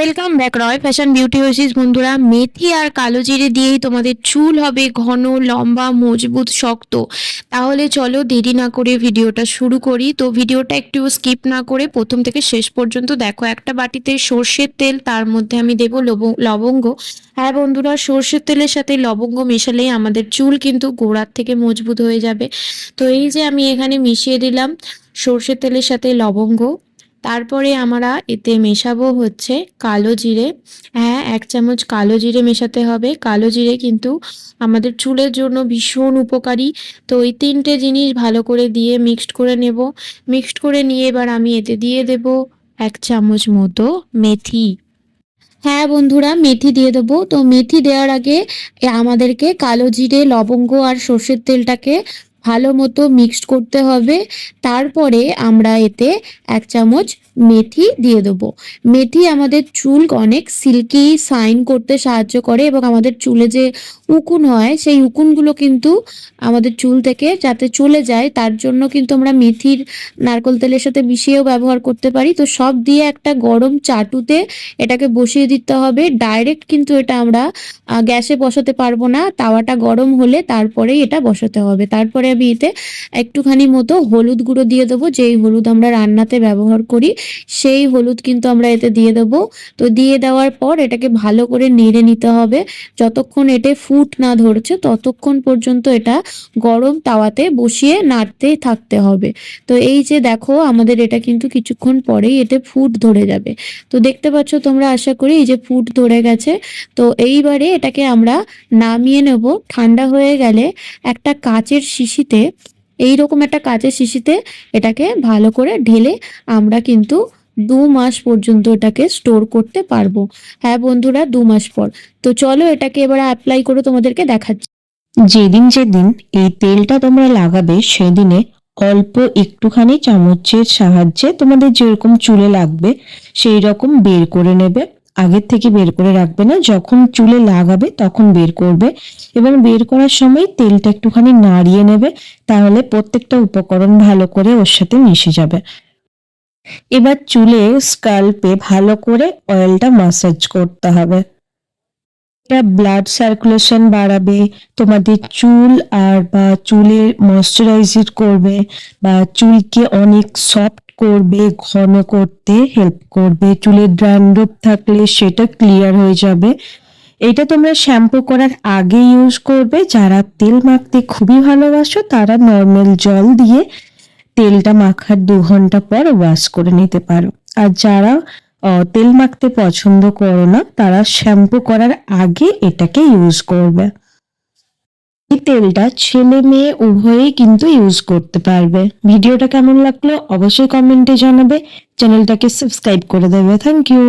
Welcome back Roy fashion beauty oasis বন্ধুরা, মেথি আর কালো জিরে দিয়েই তোমাদের চুল হবে ঘন, লম্বা, মজবুত, শক্ত। তাহলে চলো দেরি না করে ভিডিওটা শুরু করি। তো ভিডিওটা একটু স্কিপ না করে প্রথম থেকে শেষ পর্যন্ত দেখো, একটা বাটিতে সর্ষের তেল, তার মধ্যে আমি দেবো লব- লবঙ্গ। হ্যাঁ বন্ধুরা, সর্ষের তেলের সাথে লবঙ্গ মেশালেই আমাদের চুল কিন্তু গোড়ার থেকে মজবুত হয়ে যাবে। তো এই যে আমি এখানে মিশিয়ে দিলাম সর্ষের তেলের সাথে লবঙ্গ। তারপরে আমরা এতে মেশাবো হচ্ছে কালো জিরে। হ্যাঁ এক চামচ কালো জিরে মেশাতে হবে। কালো জিরে কিন্তু আমাদের চুলের জন্য ভীষণ উপকারী। তো এই তিনটে জিনিস ভালো করে দিয়ে মিক্সড করে নেব। মিক্সড করে নিয়ে এবার আমি এতে দিয়ে দেব এক চামচ মতো মেথি। হ্যাঁ বন্ধুরা, মেথি দিয়ে দেবো। তো মেথি দেওয়ার আগে আমাদেরকে কালো জিরে, লবঙ্গ আর সর্ষের তেলটাকে ভালো মতো মিক্সড করতে হবে। তারপরে আমরা এতে এক চামচ মেথি দিয়ে দেবো। মেথি আমাদের চুল অনেক সিল্কি সাইন করতে সাহায্য করে এবং আমাদের চুলে যে উকুন হয়, সেই উকুনগুলো কিন্তু আমাদের চুল থেকে যাতে চলে যায়, তার জন্য কিন্তু আমরা মেথির নারকোল তেলের সাথে মিশিয়েও ব্যবহার করতে পারি। তো সব দিয়ে একটা গরম চাটুতে এটাকে বসিয়ে দিতে হবে। ডাইরেক্ট কিন্তু এটা আমরা গ্যাসে বসাতে পারব না। তাওয়াটা গরম হলে তারপরেই এটা বসাতে হবে। তারপরে আমি এতে একটুখানি মতো হলুদ গুঁড়ো দিয়ে দেবো, যেই হলুদ আমরা রান্নাতে ব্যবহার করি, সেই হলুদ কিন্তু আমরা এতে দিয়ে দেবো। তো দিয়ে দেওয়ার পর এটাকে ভালো করে নেড়ে নিতে হবে। যতক্ষণ এতে ফুট না ধরছে, ততক্ষণ পর্যন্ত এটা গরম তাওয়াতে বসিয়ে নাড়তে থাকতে হবে। তো এই যে দেখো, আমাদের এটা কিন্তু কিছুক্ষণ পরেই এতে ফুট ধরে যাবে। তো দেখতে পাচ্ছ তোমরা, আশা করি এই যে ফুট ধরে গেছে। তো এইবারে এটাকে আমরা নামিয়ে নেব। ঠান্ডা হয়ে গেলে একটা কাচের শিশিতে এই রকম একটা কাচের শিশিতে এটাকে ভালো করে ঢেলে আমরা কিন্তু দু মাস পর্যন্ত এটাকে স্টোর করতে পারব। হ্যাঁ বন্ধুরা, দু মাস পর। তো চলো এটাকে এবার অ্যাপ্লাই করে তোমাদেরকে দেখাচ্ছি। যেদিন যেদিন এই তেলটা তোমরা লাগাবে, সেদিনে অল্প একটুখানি চামচের সাহায্যে তোমাদের যেরকম চুলে লাগবে সেই রকম বের করে নেবে। আগের থেকে বের করে রাখবে না। যখন চুলে লাগাবে তখন বের করবে। এবং বের করার সময় তেলটা একটুখানি নাড়িয়ে নেবে, তাহলে প্রত্যেকটা উপকরণ ভালো করে ওর সাথে মিশে যাবে। এবার চুলে স্কাল্পে ভালো করে অয়েলটা মাসাজ করতে হবে। এটা ব্লাড সার্কুলেশন বাড়াবে, তোমাদের চুল আর বা চুলের ময়শ্চারাইজার করবে বা চুলকে অনেক সফট করবে, ঘন করতে হেল্প করবে। চুলের ড্র্যান্ড্রফ থাকলে সেটা ক্লিয়ার হয়ে যাবে। এটা তোমরা শ্যাম্পু করার আগে ইউজ করবে। যারা তেল মাখতে খুবই ভালোবাসো, তারা নর্মাল জল দিয়ে তেলটা মাখার দু ঘণ্টা পর ওয়াশ করে নিতে পারো। আর যারা তেল মাখতে পছন্দ করো না, তারা শ্যাম্পু করার আগে এটাকে ইউজ করবে। এই তেলটা ছেলে মেয়ে উভয়েই কিন্তু ইউজ করতে পারবে। ভিডিওটা কেমন লাগল অবশ্যই কমেন্টে জানাবে। চ্যানেলটাকে সাবস্ক্রাইব করে দেবে। Thank you